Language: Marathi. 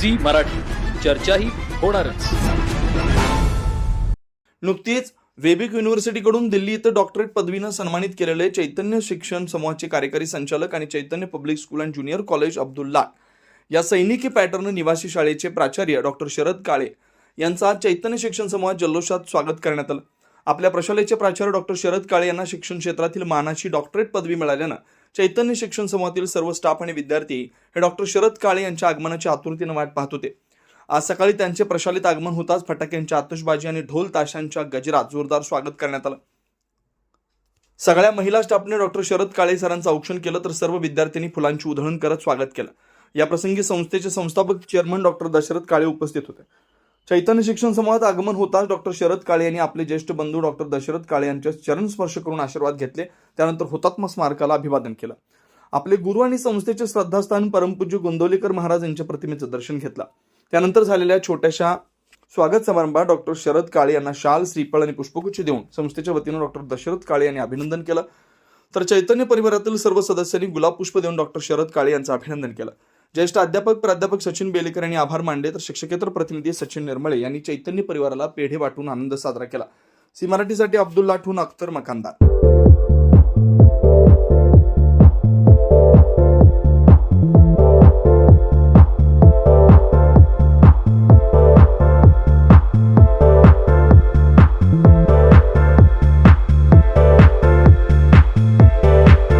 झी मराठी. चर्चाही होणारच. नुकतीच वेबिक युनिव्हर्सिटीकडून दिल्ली इथं डॉक्टरेट पदवीनं सन्मानित केलेले चैतन्य शिक्षण समूहाचे कार्यकारी संचालक आणि Chaitanya public school and junior college Abdullah. या सैनिकी पॅटर्न निवासी शाळेचे प्राचार्य डॉक्टर शरद काळे यांचं आज चैतन्य शिक्षण समूहात जल्लोषात स्वागत करण्यात आलं. आपल्या प्रशालेचे प्राचार्य डॉक्टर शरद काळे यांना शिक्षण क्षेत्रातील मानाची डॉक्टरेट पदवी मिळाल्यानं चैतन्य शिक्षण समूहातील सर्व स्टाफ आणि विद्यार्थी हे डॉक्टर शरद काळे यांच्या आगमनाची आतुरतेने वाट पाहत होते. आज सकाळी त्यांचे प्रशालित आगमन होताच फटाक्यांच्या आतषबाजी आणि ढोल ताशांच्या गजरात जोरदार स्वागत करण्यात आलं. सगळ्या महिला स्टाफने डॉक्टर शरद काळे सरांचं औक्षण केलं तर सर्व विद्यार्थ्यांनी फुलांची उधळण करत स्वागत केलं. या प्रसंगी संस्थेचे संस्थापक चेअरमन डॉक्टर दशरथ काळे उपस्थित होते. चैतन्य शिक्षण समूहात आगमन होताच डॉक्टर शरद काळे यांनी आपले ज्येष्ठ बंधू डॉक्टर दशरथ काळे यांच्या चरण स्पर्श करून आशीर्वाद घेतले. त्यानंतर हुतात्मा स्मारकाला अभिवादन केलं. आपले गुरु आणि संस्थेचे श्रद्धास्थान परमपूज्य गोंदवलेकर महाराज यांच्या प्रतिमेचं दर्शन घेतलं. त्यानंतर झालेल्या छोट्याशा स्वागत समारंभात डॉक्टर शरद काळे यांना शाल श्रीफळ आणि पुष्पगुच्छ देऊन संस्थेच्या वतीनं डॉक्टर दशरथ काळे यांनी अभिनंदन केलं. तर चैतन्य परिवारातील सर्व सदस्यांनी गुलाब पुष्प देऊन डॉक्टर शरद काळे यांचं अभिनंदन केलं. ज्येष्ठ अध्यापक प्राध्यापक सचिन बेलेकर यांनी आभार मानले तर शिक्षकेतर प्रतिनिधी सचिन निर्मळे यांनी चैतन्य परिवाराला पेढे वाटून आनंद साजरा केला. सी मराठीसाठी अब्दुल्ला ठून अख्तर मकानदार.